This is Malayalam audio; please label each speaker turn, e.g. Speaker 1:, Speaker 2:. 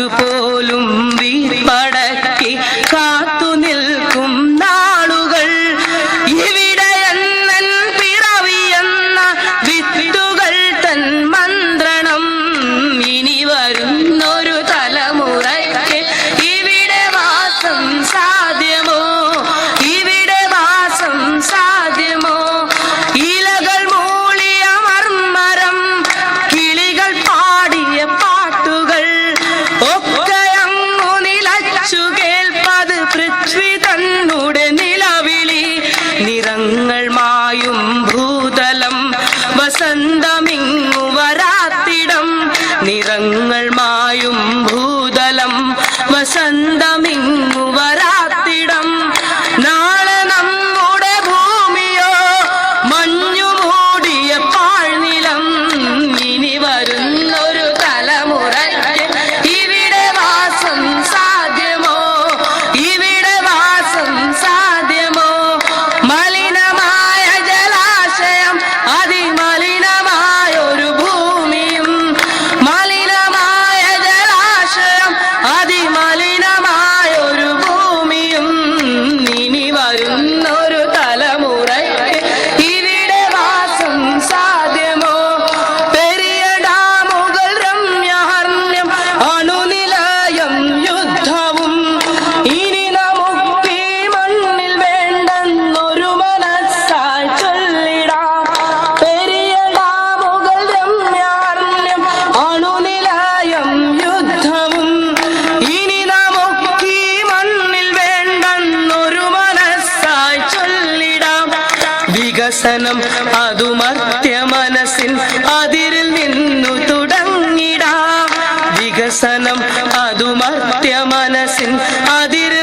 Speaker 1: to Vasantha Nadir.